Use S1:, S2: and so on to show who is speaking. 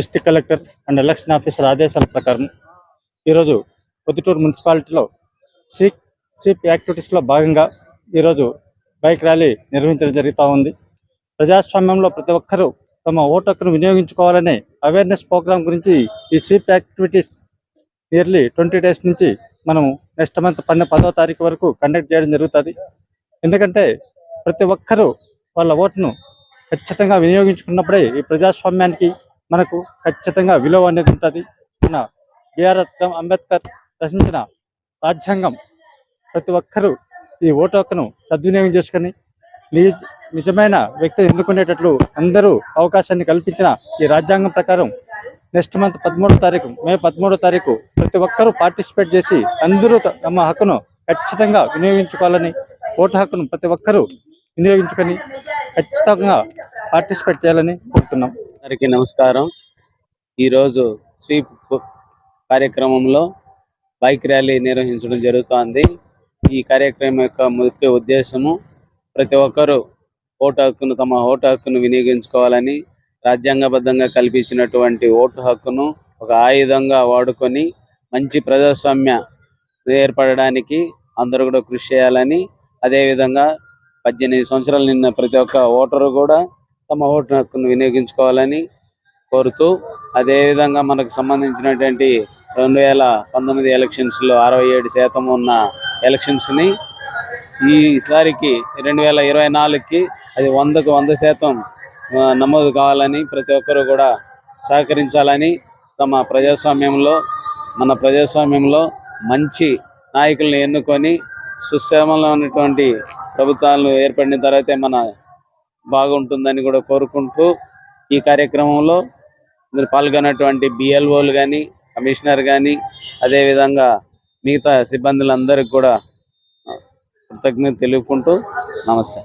S1: District collector and election officer ఆదేశాల ప్రకారం ఈరోజు పొద్దుటూరు మున్సిపాలిటీలో సీప్ సీప్ యాక్టివిటీస్లో భాగంగా ఈరోజు బైక్ ర్యాలీ నిర్వహించడం జరుగుతూ ఉంది. ప్రజాస్వామ్యంలో ప్రతి ఒక్కరూ తమ ఓటు హక్కును వినియోగించుకోవాలనే అవేర్నెస్ ప్రోగ్రాం గురించి ఈ సీప్ యాక్టివిటీస్ నియర్లీ ట్వంటీ డేస్ నుంచి మనం నెక్స్ట్ మంత్ పన్నె పదో తారీఖు వరకు కండక్ట్ చేయడం జరుగుతుంది. ఎందుకంటే ప్రతి ఒక్కరూ వాళ్ళ ఓటును ఖచ్చితంగా వినియోగించుకున్నప్పుడే ఈ ప్రజాస్వామ్యానికి మనకు ఖచ్చితంగా విలువ అనేది ఉంటుంది. మన బిఆర్ అంబేద్కర్ రచించిన రాజ్యాంగం ప్రతి ఒక్కరూ ఈ ఓటు హక్కును సద్వినియోగం చేసుకొని నిజమైన వ్యక్తిని ఎన్నుకునేటట్లు అందరూ అవకాశాన్ని కల్పించిన ఈ రాజ్యాంగం ప్రకారం నెక్స్ట్ మంత్ పదమూడో తారీఖు మే పదమూడో తారీఖు ప్రతి ఒక్కరూ పార్టిసిపేట్ చేసి అందరూ తమ హక్కును ఖచ్చితంగా వినియోగించుకోవాలని ఓటు హక్కును ప్రతి ఒక్కరూ వినియోగించుకొని ఖచ్చితంగా పార్టిసిపేట్ చేయాలని కోరుతున్నాం.
S2: అందరికీ నమస్కారం. ఈరోజు స్వీప్ కార్యక్రమంలో బైక్ ర్యాలీ నిర్వహించడం జరుగుతోంది. ఈ కార్యక్రమం యొక్క ముఖ్య ఉద్దేశము ప్రతి ఒక్కరూ ఓటు హక్కును తమ ఓటు హక్కును వినియోగించుకోవాలని రాజ్యాంగబద్ధంగా కల్పించినటువంటి ఓటు హక్కును ఒక ఆయుధంగా వాడుకొని మంచి ప్రజాస్వామ్య ఏర్పడడానికి అందరూ కూడా కృషి చేయాలని అదేవిధంగా పద్దెనిమిది సంవత్సరాలు నిన్న ప్రతి ఒక్క ఓటరు కూడా తమ ఓటు హక్కును వినియోగించుకోవాలని కోరుతూ అదేవిధంగా మనకు సంబంధించినటువంటి రెండు వేల పంతొమ్మిది ఎలక్షన్స్లో అరవై ఏడు శాతం ఉన్న ఎలక్షన్స్ని ఈసారికి రెండు వేల ఇరవై నాలుగుకి అది వందకు వంద శాతం నమోదు కావాలని ప్రతి ఒక్కరూ కూడా సహకరించాలని తమ ప్రజాస్వామ్యంలో మన ప్రజాస్వామ్యంలో మంచి నాయకుల్ని ఎన్నుకొని సుశ్రమంలో ఉన్నటువంటి ప్రభుత్వాలు ఏర్పడిన తర్వాతే మన బాగుంటుందని కూడా కోరుకుంటూ ఈ కార్యక్రమంలో మీరు పాల్గొన్నటువంటి బిఎల్ఓలు కానీ కమిషనర్ కానీ అదేవిధంగా మిగతా సిబ్బందులందరికీ కూడా కృతజ్ఞత తెలుపుకుంటూ నమస్తే.